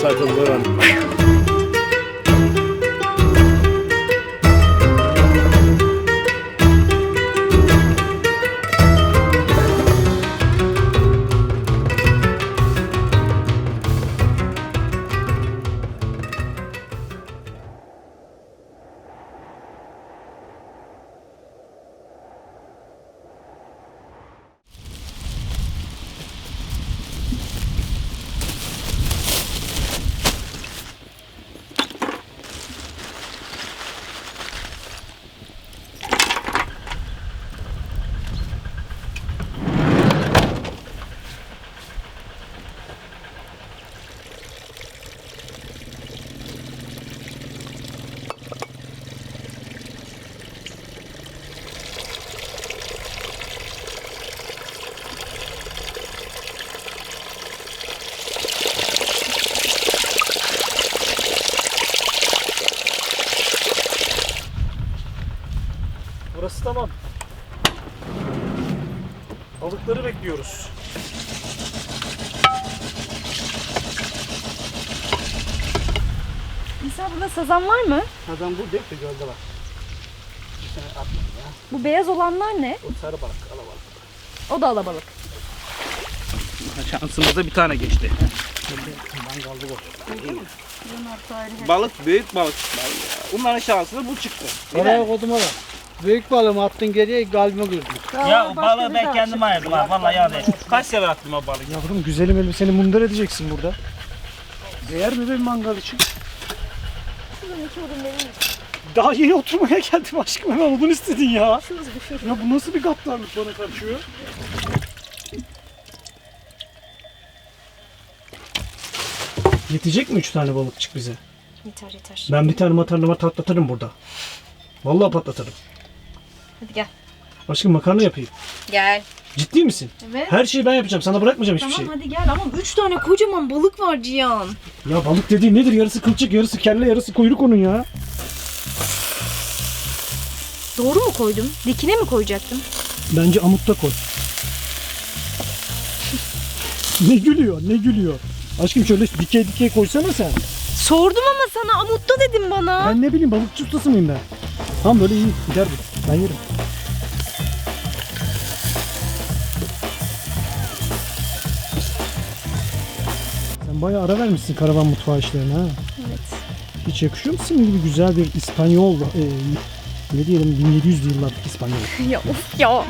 to the way kapal sakındıran. Balıkları bekliyoruz. İsa burada sazan var mı? Adam bu değil de gölde var. Bir atmadı ya. Bu beyaz olanlar ne? O sarı balık, alabalık. O da alabalık. Şansımıza bir tane geçti. Mangalda bu. Balık büyük balık. Bunların şansına bu çıktı. Oraya koduma bak. Büyük balığımı attın geriye kalbime girdin. Ya o balığı ben kendim ayırdım ha. Vallahi yani. Kaç sefer attım o balığı. Yavrum güzelim elbiseni mundar edeceksin burada. Değer mi be bir mangal için? Daha yeni oturmaya geldim aşkım hemen odun istedin ya. Ya bu nasıl bir gaddarlık bana karşı? Yetecek mi üç tane balıkçık bize? Yeter yeter. Ben bir tane makarna patlatırım burada. Vallahi patlatırım. Hadi gel. Aşkım makarna yapayım. Gel. Ciddi misin? Evet. Her şeyi ben yapacağım. Sana bırakmayacağım hiçbir Tamam şey. hadi gel ama 3 tane kocaman balık var Cihan. Ya balık dediğin nedir? Yarısı kılçık, yarısı kelle, yarısı kuyruk onun ya. Doğru mu koydum? Dikine mi koyacaktım? Bence amutta koy. ne gülüyor, ne gülüyor. Aşkım şöyle dikey dikey koysana sen. Sordum ama sana amutta dedim bana. Ben ne bileyim balıkçı ustası mıyım ben? Tamam böyle iyi gider bu. Ben yerim. Bayağı ara vermişsin karavan mutfağı işlerine ha. Evet. Hiç yakışıyor mu senin gibi güzel bir İspanyol, e, ne diyelim 1700'lü yıllardaki İspanyol. ya of ya.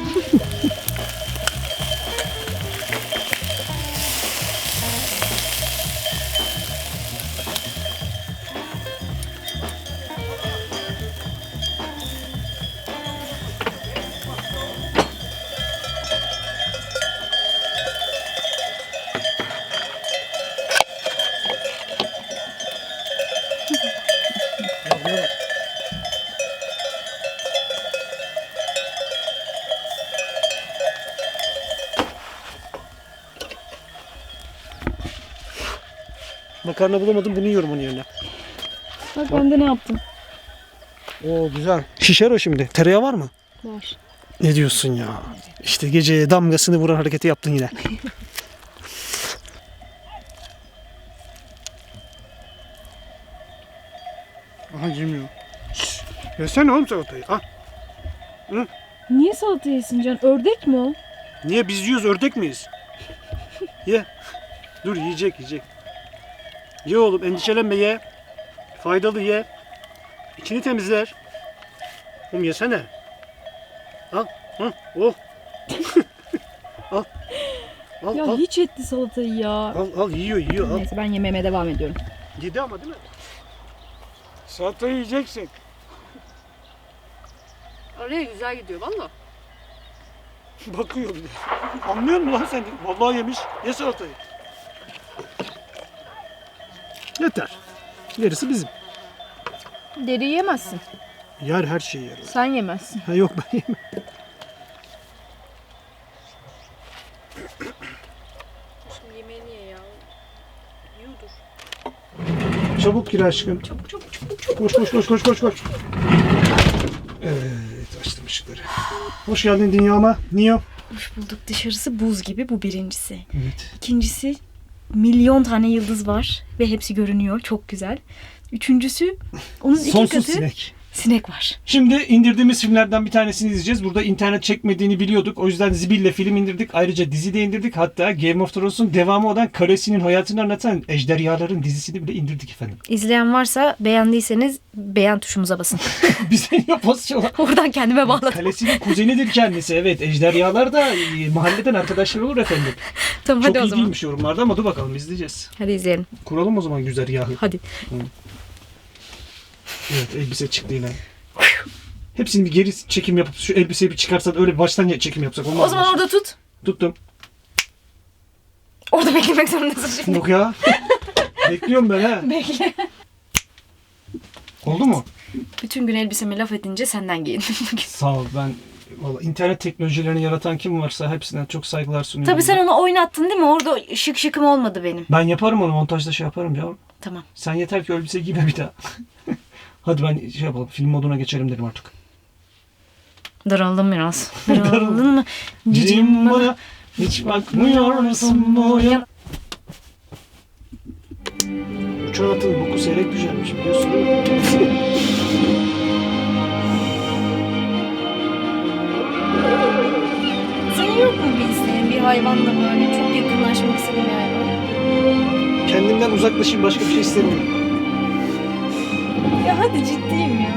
Makarna bulamadım bunu yiyorum onun yerine. Bak ben de ne yaptım? Oo güzel. Şişer o şimdi. Tereyağı var mı? Var. Ne diyorsun ya? İşte geceye damgasını vuran hareketi yaptın yine. Aha yemiyor. Şşş. Yesene oğlum salatayı. Ah. Niye salata yesin Can? Ördek mi o? Niye biz yiyoruz ördek miyiz? ye. Dur yiyecek yiyecek. Ye oğlum endişelenme ye. Faydalı ye. İçini temizler. Oğlum yesene. Al. Hı, oh. al. Al Ya al. hiç etti salatayı ya. Al al yiyor yiyor al. Neyse ben yemeğime devam ediyorum. Yedi ama değil mi? Salatayı yiyeceksin. Oraya güzel gidiyor valla. Bakıyor bir de. Anlıyor musun lan sen? Vallahi yemiş. Ye salatayı. Yeter. Gerisi bizim. Deri yemezsin. Yer her şeyi yer. Sen yemezsin. Ha yok ben yemem. Şimdi yemeğini ye ya. Yiyordur. Çabuk gir aşkım. Çabuk çabuk çabuk çabuk. Koş koş koş koş koş koş. Evet açtım ışıkları. Hoş geldin dünyama. Niye? Hoş bulduk. Dışarısı buz gibi bu birincisi. Evet. İkincisi milyon tane yıldız var ve hepsi görünüyor. Çok güzel. Üçüncüsü onun iki Sonsuz katı sinek. Sinek var. Şimdi indirdiğimiz filmlerden bir tanesini izleyeceğiz. Burada internet çekmediğini biliyorduk. O yüzden Zibil'le film indirdik. Ayrıca dizi de indirdik. Hatta Game of Thrones'un devamı olan Karesi'nin hayatını anlatan Ejderhaların dizisini bile indirdik efendim. İzleyen varsa beğendiyseniz beğen tuşumuza basın. Bize niye basıyorlar? Oradan kendime bağladım. Kalesinin kuzenidir kendisi. Evet ejderhalar da e, mahalleden arkadaşlar olur efendim. Tamam Çok hadi o iyi zaman. değilmiş yorumlarda ama dur bakalım izleyeceğiz. Hadi izleyelim. Kuralım o zaman güzergahı. Hadi. Evet elbise çıktı yine. Hepsini bir geri çekim yapıp şu elbiseyi bir çıkarsak öyle bir baştan çekim yapsak olmaz O zaman orada tut. Tuttum. Orada beklemek zorundasın şimdi. Yok ya. Bekliyorum ben ha. Bekle. Oldu mu? Bütün gün elbiseme laf edince senden giyindim bugün. Sağ ol ben Valla internet teknolojilerini yaratan kim varsa hepsinden çok saygılar sunuyorum. Tabii sen onu oynattın değil mi? Orada şık şıkım olmadı benim. Ben yaparım onu montajda şey yaparım canım. Tamam. Sen yeter ki elbise giyme bir daha. Hadi ben şey yapalım film moduna geçelim dedim artık. Daraldım biraz. Daraldın mı? Cicim bana. hiç bakmıyor musun bu yana? Uçan atın boku seyrek güzelmiş biliyorsun değil mi? Senin yok mu bir isteğin? Bir hayvanla böyle çok yakınlaşmak istediğin hayvan. Kendimden uzaklaşayım başka bir şey istemiyorum. Hadi ciddiyim ya.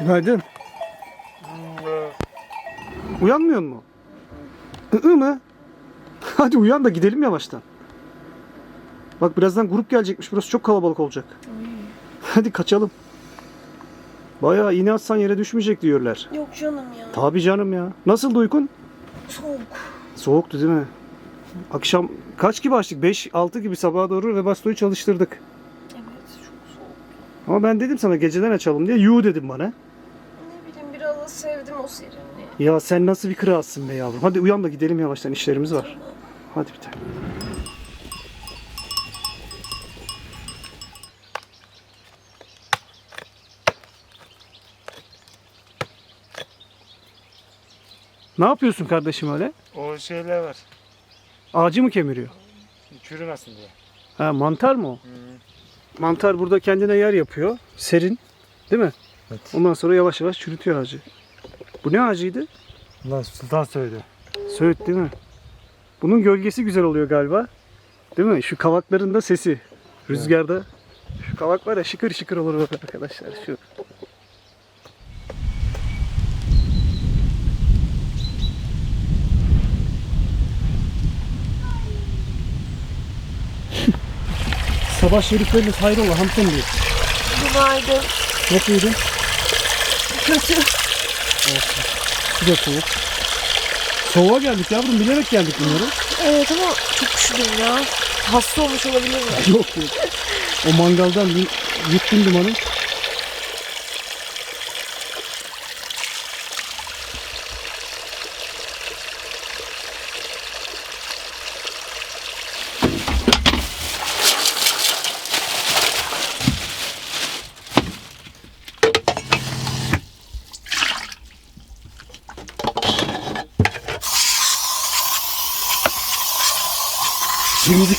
Günaydın. Uyanmıyor mu? Iı mı? Hadi uyan da gidelim yavaştan. Bak birazdan grup gelecekmiş. Burası çok kalabalık olacak. Hadi kaçalım. Bayağı iğne atsan yere düşmeyecek diyorlar. Yok canım ya. Tabii canım ya. Nasıldı uykun? Soğuk. Soğuktu değil mi? Akşam kaç gibi açtık? 5-6 gibi sabaha doğru Webasto'yu çalıştırdık. Evet çok soğuk. Ama ben dedim sana geceden açalım diye. Yu dedim bana. Ne bileyim biraz da sevdim o serinliği. Ya sen nasıl bir kralsın be yavrum. Hadi uyan da gidelim yavaştan işlerimiz var. Hadi bir tane. Ne yapıyorsun kardeşim öyle? O şeyler var. Ağacı mı kemiriyor? Çürümesin diye. Ha mantar mı o? Mantar burada kendine yer yapıyor. Serin. Değil mi? Evet. Ondan sonra yavaş yavaş çürütüyor ağacı. Bu ne ağacıydı? Bunlar sultan söyledi. Söğüt değil mi? Bunun gölgesi güzel oluyor galiba. Değil mi? Şu kavakların da sesi. Rüzgarda. Şu kavak var ya şıkır şıkır olur bak arkadaşlar. Şu. Sabah şerifleriniz hayrola hanımefendi. Günaydın. Nasıl uyudun? Kötü. Da soğuk. Soğuğa geldik yavrum bilerek geldik bunları. Evet ama çok üşüdüm ya. Hasta olmuş olabilir mi? yok yok. O mangaldan bir yuttum dumanı.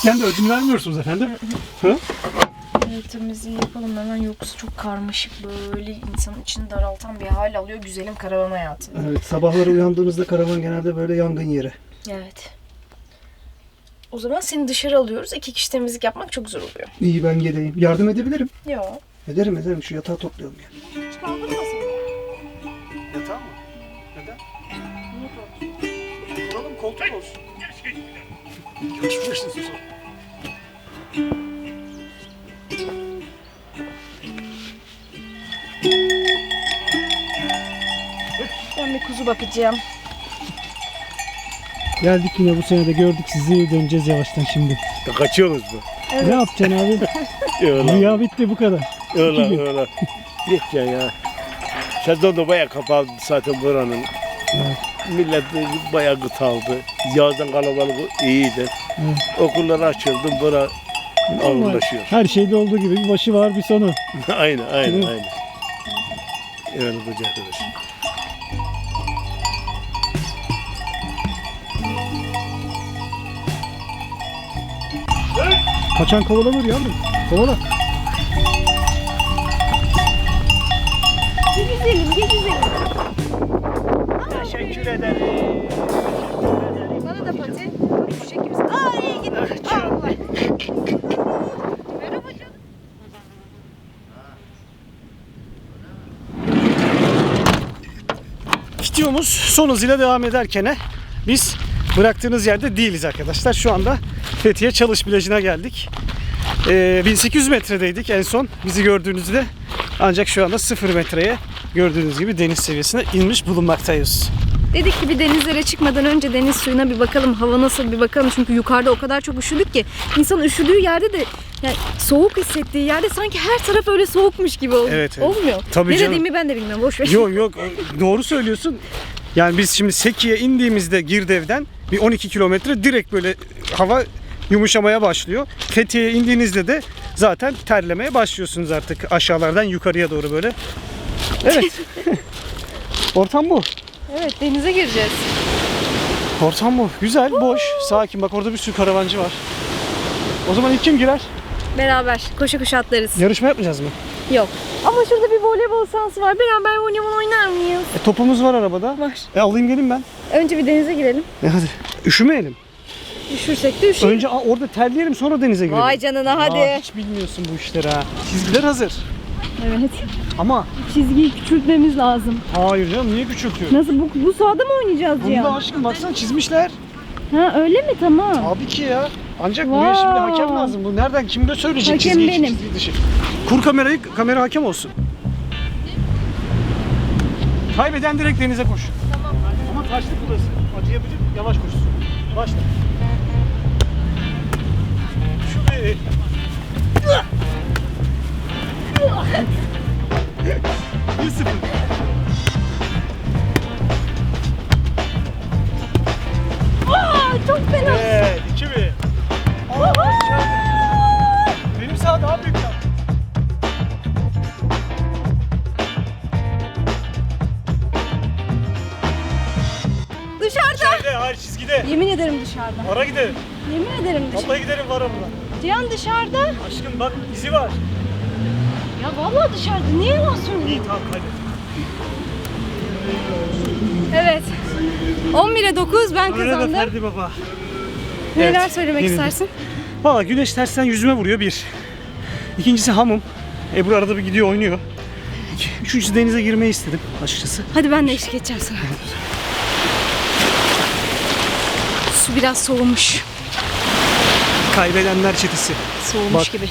Temizlikten de ödün vermiyorsunuz efendim. Hı? Evet temizliği yapalım hemen yoksa çok karmaşık böyle insanın içini daraltan bir hal alıyor güzelim karavan hayatı. Evet sabahları uyandığımızda karavan genelde böyle yangın yeri. Evet. O zaman seni dışarı alıyoruz. İki kişi temizlik yapmak çok zor oluyor. İyi ben geleyim. Yardım edebilirim. Yok. Ederim ederim. Şu yatağı toplayalım ya. Yatağı mı? Neden? Kuralım koltuk olsun. Geçmişsin sus. Ben bir kuzu bakacağım. Geldik yine bu sene de gördük sizi döneceğiz yavaştan şimdi. Kaçıyoruz bu. Ne yapacaksın abi? Öyle. Rüya bitti bu kadar. Öyle öyle. Git ya. Sezon da bayağı kapalı zaten buranın. Millet de bayağı kıtaldı. Yazdan kalabalık iyiydi. Okullar açıldı, bura ağırlaşıyor. Her şeyde olduğu gibi bir başı var bir sonu. aynen, aynen, Değil mi? aynen. Evet, bu arkadaş. Kaçan kovalanır yavrum. Kovala. Teşekkür ederim. Bana da pati. Düşecek gibisin. Aa iyi gitti. Allah. Videomuz son hızıyla devam ederken biz bıraktığınız yerde değiliz arkadaşlar. Şu anda Fethiye Çalış Plajı'na geldik. Ee, 1800 metredeydik en son bizi gördüğünüzde. Ancak şu anda 0 metreye gördüğünüz gibi deniz seviyesine inmiş bulunmaktayız. Dedik ki bir denizlere çıkmadan önce deniz suyuna bir bakalım, hava nasıl bir bakalım. Çünkü yukarıda o kadar çok üşüdük ki insan üşüdüğü yerde de yani soğuk hissettiği yerde sanki her taraf öyle soğukmuş gibi ol- Evet, evet. olmuyor. Tabii ne canım. dediğimi ben de bilmiyorum. Boş ver. Yok yok doğru söylüyorsun. Yani biz şimdi Seki'ye indiğimizde Girdev'den bir 12 kilometre direkt böyle hava yumuşamaya başlıyor. Fethiye'ye indiğinizde de zaten terlemeye başlıyorsunuz artık aşağılardan yukarıya doğru böyle. Evet. Ortam bu. Evet denize gireceğiz. Ortam bu. Güzel, boş, sakin. Bak orada bir sürü karavancı var. O zaman ilk kim girer? Beraber koşu koşu atlarız. Yarışma yapmayacağız mı? Yok. Ama şurada bir voleybol sahası var. Beraber voleybol oynar mıyız? E, topumuz var arabada. Var. E alayım gelin ben. Önce bir denize girelim. E hadi. Üşümeyelim. Üşürsek de üşüyelim. Önce a, orada terleyelim sonra denize girelim. Vay canına hadi. Aa, hiç bilmiyorsun bu işleri ha. Çizgiler hazır. Evet. Ama Çizgiyi küçültmemiz lazım. hayır canım niye küçültüyor? Nasıl bu, bu sahada mı oynayacağız Bunu da Cihan? aşkım baksana çizmişler. Ha öyle mi? Tamam. Tabii ki ya. Ancak buraya şimdi Wow. hakem lazım. Bu nereden kim de söyleyecek Hakem çizgi içi, benim. çizgi dışı. Kur kamerayı kamera hakem olsun. Kaybeden direkt denize koş. Tamam. Ama taşlık burası. Acıyabilir. Yavaş koşsun. Başla. Şu bir... Bir sıfır. Aa, çok fena. Evet, iki bir. Aa, Benim sağ daha büyük lan. Dışarıda. İçeride, hayır çizgide. Yemin ederim dışarıda. Ara gidelim. Yemin ederim dışarıda. Vallahi gidelim var orada. Cihan dışarıda. Aşkım bak izi var. Vallahi dışarıda. Niye yalan söylüyorsun? İyi tamam hadi. Evet. 11'e 9 ben de kazandım. Ferdi baba. Neler Evet, söylemek yenildim. istersin? Valla güneş tersten yüzüme vuruyor bir. İkincisi hamım. Ebru arada bir gidiyor oynuyor. İki- Üçüncüsü denize girmeyi istedim açıkçası. Hadi ben de eşlik edeceğim sana. Su biraz soğumuş. Kaybedenler çetesi. Soğumuş Bak. gibi.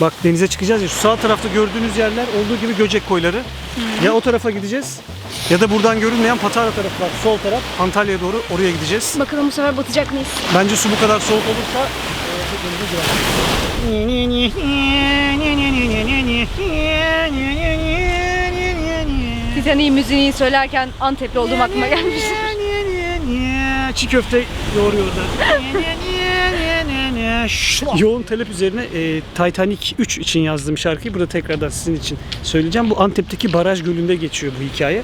Bak denize çıkacağız ya şu sağ tarafta gördüğünüz yerler olduğu gibi Göcek koyları. Ya o tarafa gideceğiz ya da buradan görünmeyen Patara tarafı var. Sol taraf Antalya'ya doğru oraya gideceğiz. Bakalım bu sefer batacak mıyız? Bence su bu kadar soğuk olursa e, denize girer. Titanic'in müziğini söylerken Antepli olduğum aklıma gelmiş. Çiğ köfte yoğuruyordu. Yoğun talep üzerine e, Titanic 3 için yazdığım şarkıyı burada tekrardan sizin için söyleyeceğim. Bu Antep'teki baraj gölünde geçiyor bu hikaye.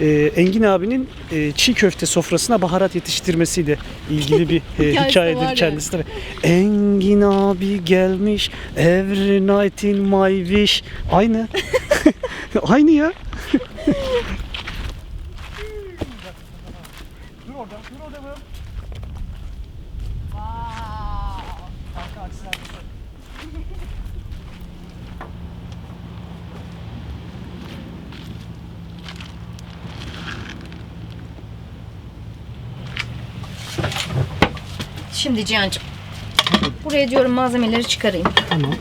E, Engin abinin e, çiğ köfte sofrasına baharat yetiştirmesiyle ilgili bir e, var hikayedir yani. kendisi. tabii. Engin abi gelmiş every night in my wish. Aynı. Aynı ya. Şimdi Cihan'cığım. Buraya diyorum malzemeleri çıkarayım. Tamam.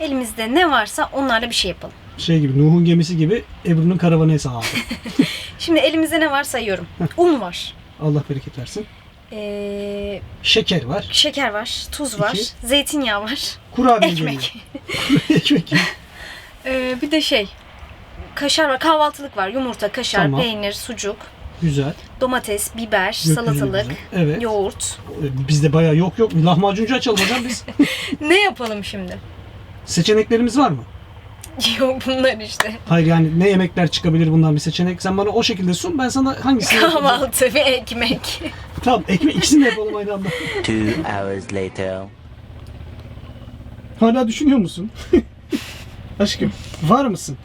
Elimizde ne varsa onlarla bir şey yapalım. Şey gibi Nuh'un gemisi gibi Ebru'nun karavanı hesabı. Şimdi elimizde ne var sayıyorum. Un var. Allah bereket versin. Ee, Şeker var. şeker var. Tuz var. İki. Zeytinyağı var. Kurabiye Ekmek. geliyor. Ekmek. Ee, bir de şey. kaşar var, kahvaltılık var. Yumurta, kaşar, Tamam. peynir, sucuk, Güzel. Domates, biber, salatalık. Evet. yoğurt. Ee, Bizde bayağı yok yok. Lahmacuncu açalım hocam biz. Ne yapalım şimdi? Seçeneklerimiz var mı? Yok bunlar işte. Hayır yani ne yemekler çıkabilir bundan bir seçenek. Sen bana o şekilde sun ben sana hangisini. Kahvaltı ve ekmek. Tamam ekmek ikisini de yapalım aynı anda. Two hours later. Hala düşünüyor musun? Aşkım var mısın?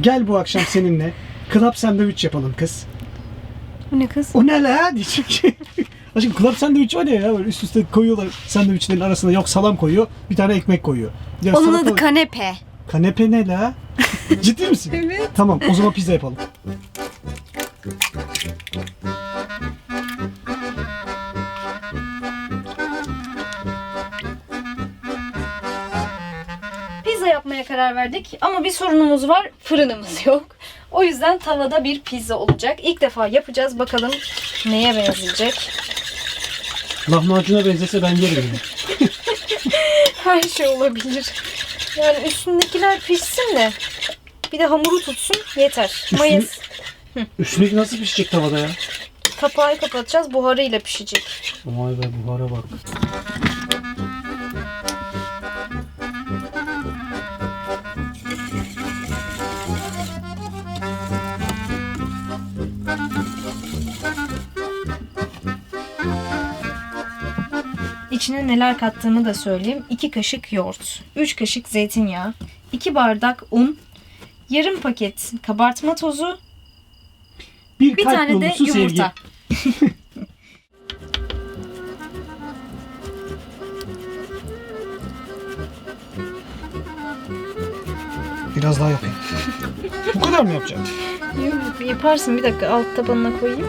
Gel bu akşam seninle club sandviç yapalım kız. Bu ne kız? O ne la diyecek. Aşkım club sandviç var ya, ya böyle üst üste koyuyorlar sandviçlerin arasına yok salam koyuyor bir tane ekmek koyuyor. Ya Onun salata- adı kanepe. Kanepe ne la? Ciddi misin? Evet. Tamam o zaman pizza yapalım. Pizza yapmaya karar verdik ama bir sorunumuz var. Fırınımız yok. O yüzden tavada bir pizza olacak. İlk defa yapacağız. Bakalım neye benzeyecek. Lahmacuna benzese ben yerim. Her şey olabilir. Yani üstündekiler pişsin de bir de hamuru tutsun yeter. Mayas Üstündeki nasıl pişecek tavada ya? kapağı kapatacağız. Buharıyla pişecek. Vay be buhara bak. İçine neler kattığımı da söyleyeyim. 2 kaşık yoğurt, 3 kaşık zeytinyağı, 2 bardak un, yarım paket kabartma tozu, Bir, bir tane de yumurta. Biraz daha yapayım. Bu kadar mı yapacağım? Yok, Yaparsın bir dakika alt tabanına koyayım.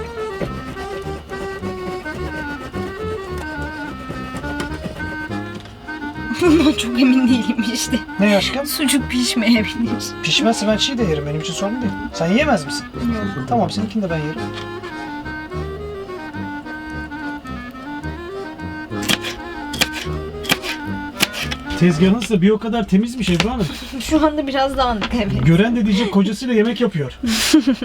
Bundan çok emin değilim işte. Ne aşkım? Sucuk pişmeyebilir. Pişmezse ben çiğ de yerim. Benim için sorun değil. Sen yiyemez misin? Yok. Tamam seninkini de ben yerim. Tezgahınız da bir o kadar temizmiş Ebru Hanım. Şu anda biraz dağınık evet. Gören de diyecek kocasıyla yemek yapıyor.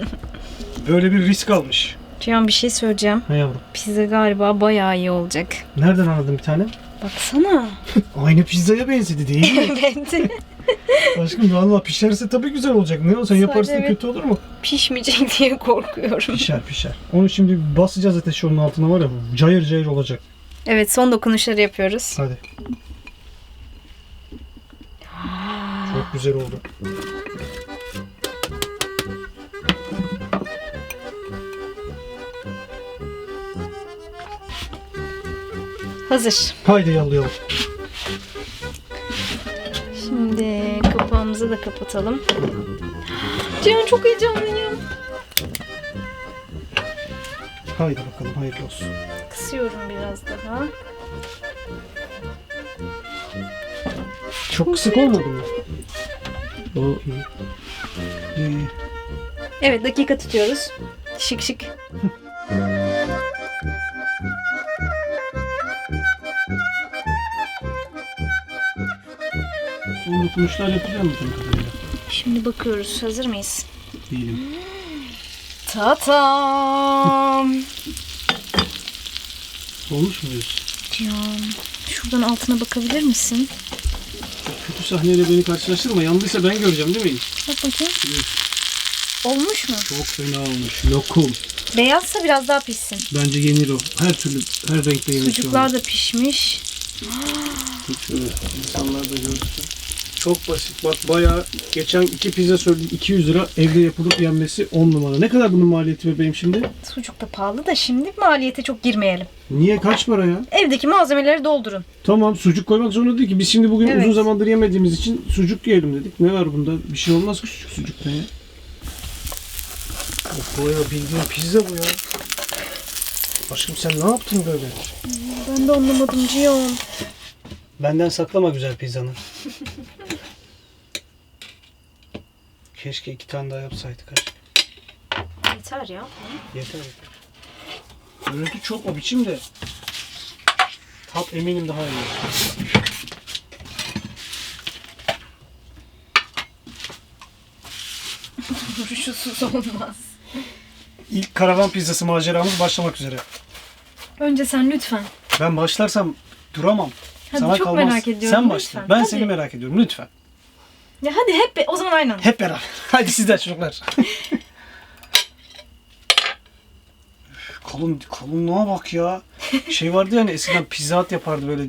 Böyle bir risk almış. Cihan bir şey söyleyeceğim. Ha yavrum. Pizza galiba bayağı iyi olacak. Nereden anladın bir tane? Baksana. Aynı pizzaya benzedi değil mi? evet. Aşkım valla pişerse tabii güzel olacak. Ne olsa yaparsın evet. kötü olur mu? Pişmeyecek diye korkuyorum. Pişer pişer. Onu şimdi basacağız ateşi onun altına var ya cayır cayır olacak. Evet son dokunuşları yapıyoruz. Hadi. Çok güzel oldu. Hazır. Haydi yallayalım. Şimdi kapağımızı da kapatalım. Cihan çok heyecanlıyım. Haydi bakalım hayırlı olsun. Kısıyorum biraz daha. Çok kısık olmadı mı? O iyi. İyi. Evet dakika tutuyoruz. Şık şık. Dokunuşlar yapılıyor mu bunun kadarıyla? Şimdi bakıyoruz. Hazır mıyız? Değilim. Tatam. Olmuş mu diyorsun? Cihan şuradan altına bakabilir misin? Kötü sahneyle beni karşılaştırma. Yandıysa ben göreceğim değil mi? Bak bakayım. Olmuş mu? Çok fena olmuş. Lokum. Beyazsa biraz daha pişsin. Bence yenir o. Her türlü, her renkte yenir. şu Sucuklar da pişmiş. Şöyle insanlar da görsün. Çok basit. Bak bayağı geçen iki pizza söyledik 200 lira evde yapılıp yenmesi 10 numara. Ne kadar bunun maliyeti bebeğim şimdi? Sucuk da pahalı da şimdi maliyete çok girmeyelim. Niye kaç para ya? Evdeki malzemeleri doldurun. Tamam sucuk koymak zorunda değil ki. Biz şimdi bugün Evet. uzun zamandır yemediğimiz için sucuk yiyelim dedik. Ne var bunda? Bir şey olmaz ki sucuk sucukta ya. Of bu ya bildiğin pizza bu ya. Aşkım sen ne yaptın böyle? Ben de anlamadım Cihan. Benden saklama güzel pizzanı. Keşke iki tane daha yapsaydık aşkım. Yeter ya. Yeter. Görüntü çok o biçimde. Tat eminim daha iyi. Turşusuz olmaz. İlk karavan pizzası maceramız başlamak üzere. Önce sen lütfen. Ben başlarsam duramam. Hadi Sana çok kalmaz. merak ediyorum. Sen başla. lütfen. Ben Hadi. seni merak ediyorum lütfen. Ya hadi hep be- o zaman aynı anda. Hep beraber. Hadi sizler çocuklar. Kalın, kalınlığa bak ya. Şey vardı ya hani eskiden pizza hut yapardı böyle.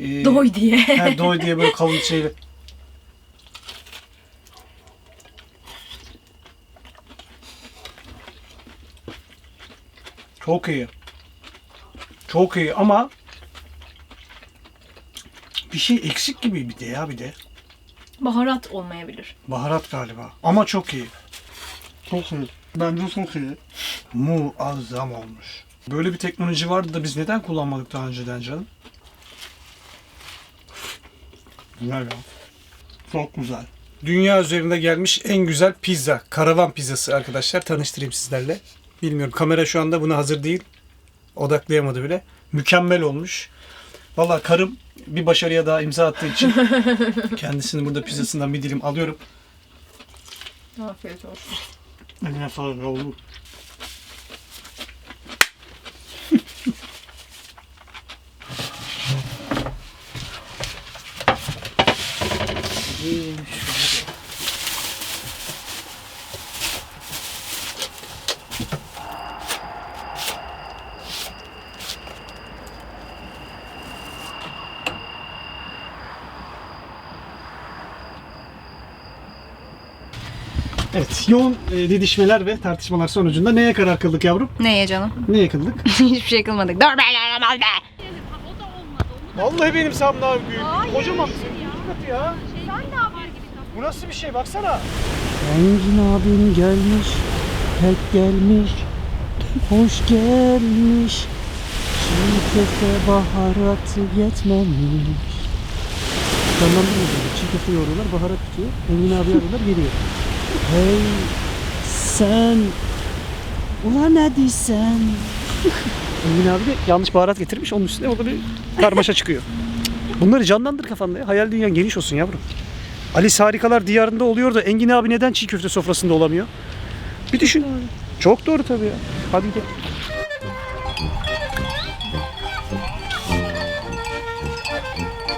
E, Doy diye. He, doy diye böyle kalın şeyle. Çok iyi. Çok iyi ama bir şey eksik gibi bir de ya bir de. Baharat olmayabilir. Baharat galiba. Ama çok iyi. Çok iyi. Bence çok iyi. Muazzam olmuş. Böyle bir teknoloji vardı da biz neden kullanmadık daha önceden canım? Güzel ya. Çok güzel. Dünya üzerinde gelmiş en güzel pizza. Karavan pizzası arkadaşlar. Tanıştırayım sizlerle. Bilmiyorum kamera şu anda buna hazır değil. Odaklayamadı bile. Mükemmel olmuş. Valla karım bir başarıya daha imza attığı için kendisini burada pizzasından bir dilim alıyorum. Afiyet olsun. Eline sağlık yavrum. Evet, yoğun e, didişmeler ve tartışmalar sonucunda neye karar kıldık yavrum? Neye canım? Neye kıldık? Hiçbir şey kılmadık. Dur be yaramaz be. Vallahi benim sağım daha büyük. Kocaman katı ya. Bu nasıl bir şey baksana. Engin abim gelmiş, pek gelmiş, hoş gelmiş. Çiğ baharatı yetmemiş. Tamam mı? Çiğ köfte yoğuruyorlar, baharat bitiyor. Engin abi arıyorlar, geliyor. Hey sen, ulan ne diysen? Engin abi de yanlış baharat getirmiş. Onun üstüne orada bir karmaşa çıkıyor. Bunları canlandır kafanda ya. Hayal dünyan geniş olsun yavrum. Alice Harikalar Diyarı'nda oluyor da Engin abi neden çiğ köfte sofrasında olamıyor? Bir düşün abi. Çok doğru tabii ya. Hadi gel.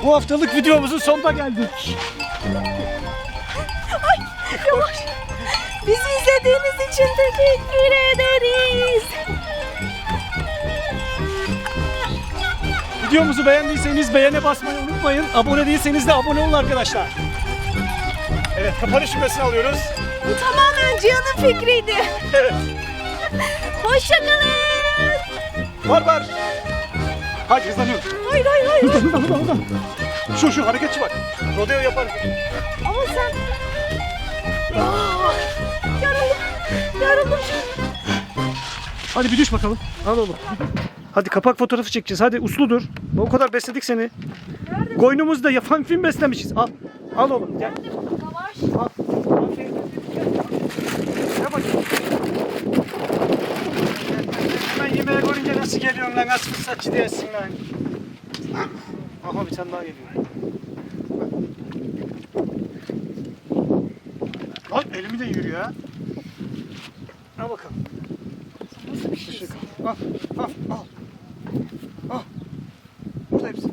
Bu haftalık videomuzun sonuna geldik. Bizi izlediğiniz için teşekkür ederiz. Videomuzu beğendiyseniz beğene basmayı unutmayın. Abone değilseniz de abone olun arkadaşlar. Evet kapanış cümlesini alıyoruz. Bu tamamen Cihan'ın fikriydi. Evet. Hoşçakalın. Var var. Hadi hızlanıyoruz. Hayır hayır hayır. Hızlan hızlan hızlan. Şu şu hareketçi bak. Rodeo yapar. Ama sen... Aa, yaralım. Yaralım. Hadi bir düş bakalım. Al oğlum. Hadi kapak fotoğrafı çekeceğiz. Hadi uslu dur. O kadar besledik seni. Koynumuzda yapan film beslemişiz. Al. Al oğlum gel. Al. Aferin. Gel bakayım. Hemen yemeğe görünce nasıl geliyorsun lan? Nasıl fırsatçı değilsin lan? Aha bir tane daha geliyor. Al elimi de yürüyor ha. Al bakalım. Nasıl bir şey? Al, al, al. Al. Burada hepsi.